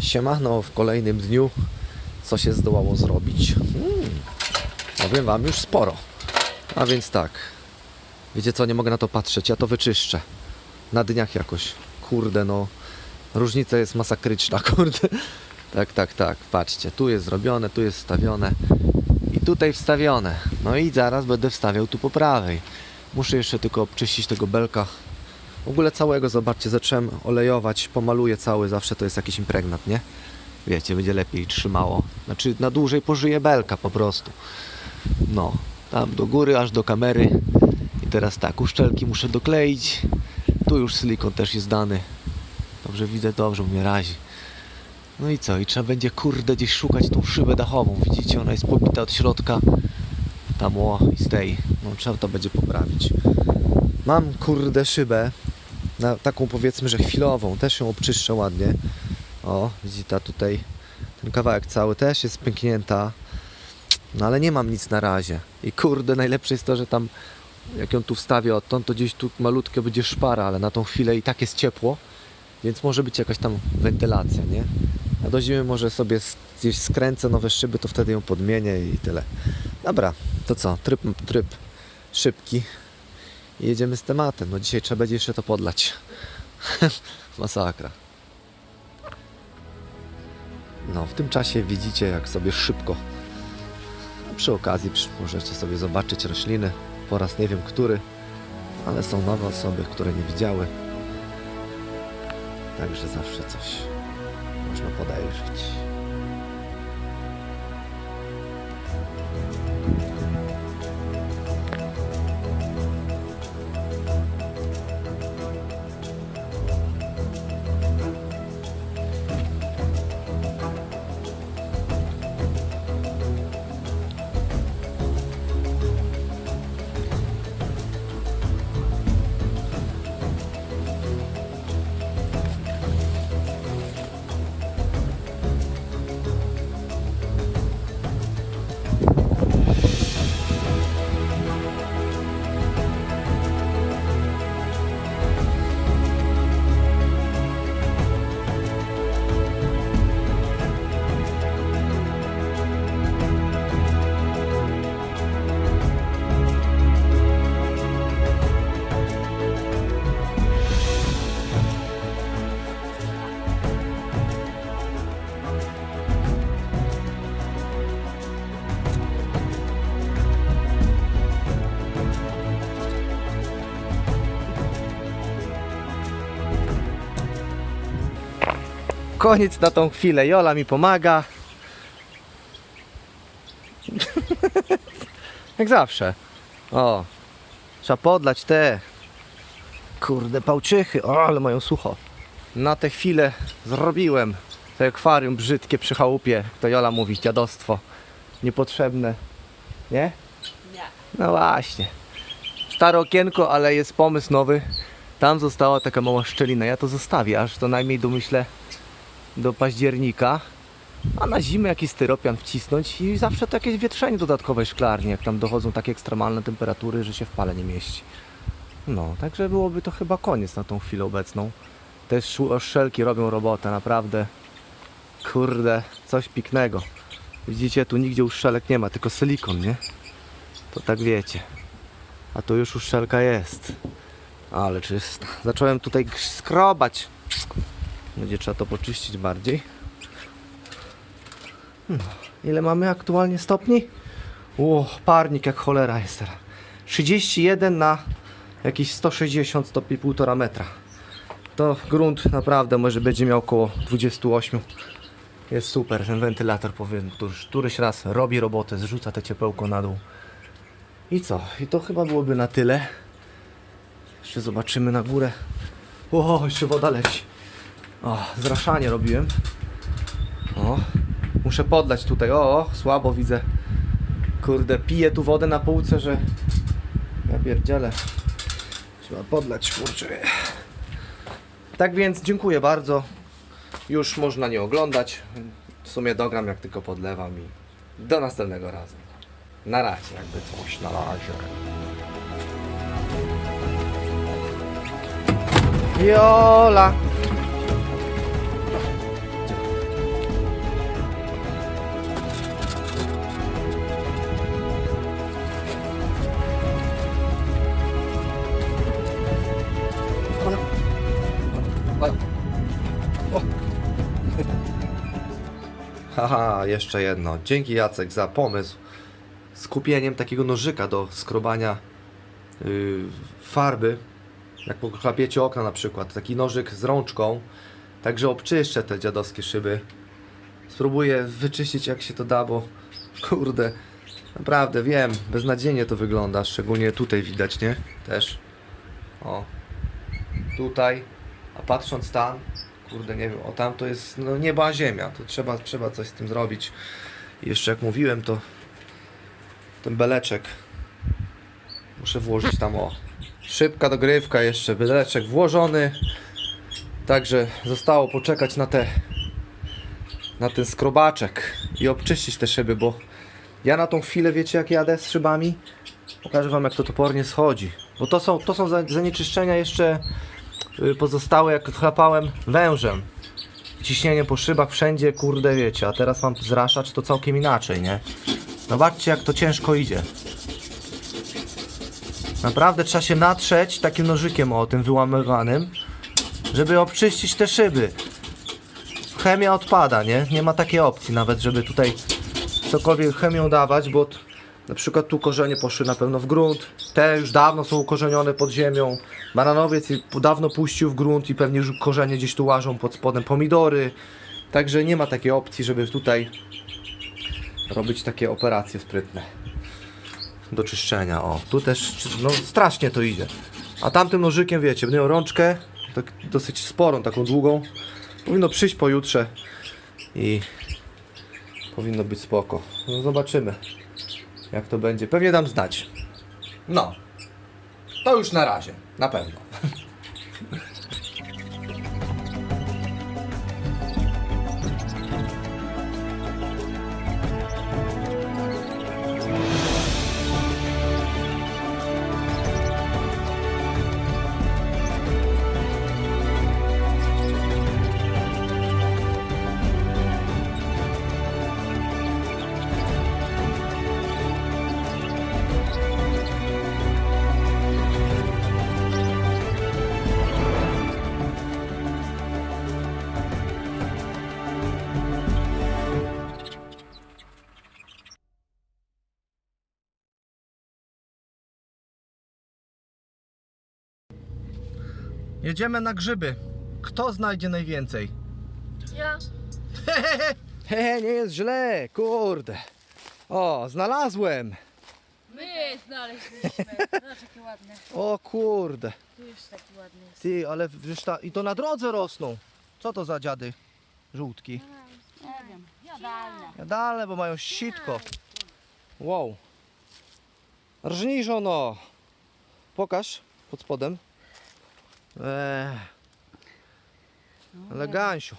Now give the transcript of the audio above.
Siemano w kolejnym dniu. Co się zdołało zrobić? Hmm, powiem Wam już sporo. A więc tak. Wiecie co, nie mogę na to patrzeć. Ja to wyczyszczę. Na dniach jakoś. Kurde no. Różnica jest masakryczna, kurde. Tak, tak, tak. Patrzcie. Tu jest zrobione, tu jest wstawione. I tutaj wstawione. No i zaraz będę wstawiał tu po prawej. Muszę jeszcze tylko obczyścić tego belka. W ogóle całego, zobaczcie, zacząłem olejować, pomaluję cały, zawsze to jest jakiś impregnat, nie? Wiecie, będzie lepiej trzymało. Znaczy na dłużej pożyje belka po prostu. No, tam do góry, aż do kamery. I teraz tak, uszczelki muszę dokleić. Tu już silikon też jest dany. Dobrze widzę, dobrze mnie razi. No i co? I trzeba będzie kurde gdzieś szukać tą szybę dachową. Widzicie, ona jest pobita od środka. Tam o i z tej. No trzeba to będzie poprawić. Mam kurde szybę. Na taką powiedzmy, że chwilową. Też ją obczyszczę ładnie. O, widzicie tutaj. Ten kawałek cały też jest pęknięta. No ale nie mam nic na razie. I kurde, najlepsze jest to, że tam jak ją tu wstawię odtąd, to gdzieś tu malutkie będzie szpara, ale na tą chwilę i tak jest ciepło, więc może być jakaś tam wentylacja, nie? A do zimy może sobie gdzieś skręcę nowe szyby, to wtedy ją podmienię i tyle. Dobra, to co? Tryb, tryb szybki. I jedziemy z tematem. No dzisiaj trzeba będzie jeszcze to podlać. Masakra. No, w tym czasie widzicie, jak sobie szybko. Przy okazji możecie sobie zobaczyć rośliny. Po raz nie wiem który, ale są nowe osoby, które nie widziały. Także zawsze coś można podejrzeć. Koniec na tą chwilę. Jola mi pomaga. Jak zawsze. O, trzeba podlać te kurde pałczychy. O, ale mają sucho. Na tę chwilę zrobiłem to akwarium brzydkie przy chałupie. To Jola mówi, dziadostwo. Niepotrzebne. Nie? Nie. No właśnie. Stare okienko, ale jest pomysł nowy. Tam została taka mała szczelina. Ja to zostawię, aż to najmniej do myślę do października. A na zimę jakiś styropian wcisnąć i zawsze to jakieś wietrzenie dodatkowe szklarni, jak tam dochodzą takie ekstremalne temperatury, że się w pale nie mieści. No, także byłoby to chyba koniec na tą chwilę obecną. Te szelki robią robotę, naprawdę. Kurde, coś piknego. Widzicie, tu nigdzie uszczelek nie ma, tylko silikon, nie? To tak wiecie. A tu już uszczelka jest. Ale czysta. Zacząłem tutaj skrobać. Będzie trzeba to poczyścić bardziej. No. Ile mamy aktualnie stopni? O, parnik jak cholera jest teraz. 31 na jakieś 160 stopni, 1,5 metra. To grunt naprawdę może będzie miał około 28. Jest super, ten wentylator powiem, już któryś raz robi robotę, zrzuca te ciepełko na dół. I co? I to chyba byłoby na tyle. Jeszcze zobaczymy na górę. O, jeszcze woda leci. O, zraszanie robiłem. O, muszę podlać tutaj. O, o, słabo widzę. Kurde, piję tu wodę na półce, że ja pierdzielę. Trzeba podlać, kurczę. Tak więc dziękuję bardzo. Już można nie oglądać. W sumie dogram jak tylko podlewam i do następnego razu. Na razie, jakby coś, na razie. Jola! Haha, jeszcze jedno. Dzięki Jacek za pomysł z kupieniem takiego nożyka do skrobania yy, farby. Jak pochlapiecie okna na przykład. Taki nożyk z rączką. Także obczyszczę te dziadowskie szyby. Spróbuję wyczyścić jak się to da, bo kurde, naprawdę wiem, beznadziejnie to wygląda. Szczególnie tutaj widać, nie? Też. O. Tutaj. A patrząc tam, kurde, nie wiem, o tam to jest no nieba a ziemia. To trzeba, trzeba coś z tym zrobić. I jeszcze jak mówiłem, to ten beleczek muszę włożyć tam o. Szybka dogrywka jeszcze, beleczek włożony. Także zostało poczekać na te na ten skrobaczek i obczyścić te szyby, bo ja na tą chwilę, wiecie jak jadę z szybami? Pokażę wam jak to topornie schodzi. Bo to są, to są za- zanieczyszczenia jeszcze pozostałe jak chlapałem wężem. Ciśnienie po szybach wszędzie, kurde wiecie, a teraz mam zraszacz to całkiem inaczej, nie? Zobaczcie jak to ciężko idzie. Naprawdę trzeba się natrzeć takim nożykiem o tym wyłamywanym, żeby obczyścić te szyby. Chemia odpada, nie? Nie ma takiej opcji nawet, żeby tutaj cokolwiek chemią dawać, bo na przykład tu korzenie poszły na pewno w grunt, te już dawno są ukorzenione pod ziemią, bananowiec dawno puścił w grunt i pewnie już korzenie gdzieś tu łażą pod spodem. Pomidory, także nie ma takiej opcji, żeby tutaj robić takie operacje sprytne do czyszczenia, o, tu też, no strasznie to idzie, a tamtym nożykiem, wiecie, będę miał rączkę, tak dosyć sporą, taką długą, powinno przyjść pojutrze i powinno być spoko. No zobaczymy, jak to będzie. Pewnie dam znać. No, to już na razie, na pewno. Jedziemy na grzyby. Kto znajdzie najwięcej? Ja. Hehe, nie jest źle, kurde. O, znalazłem. My znaleźliśmy. Zobacz jakie ładne. O kurde. Tu jeszcze taki ładny jest. Ty, ale wiesz ta, i to na drodze rosną. Co to za dziady? Żółtki. Nie wiem. Jadalne. Jadalne, bo mają sitko. Wow. Rżnij żono. Pokaż pod spodem. É. gancho.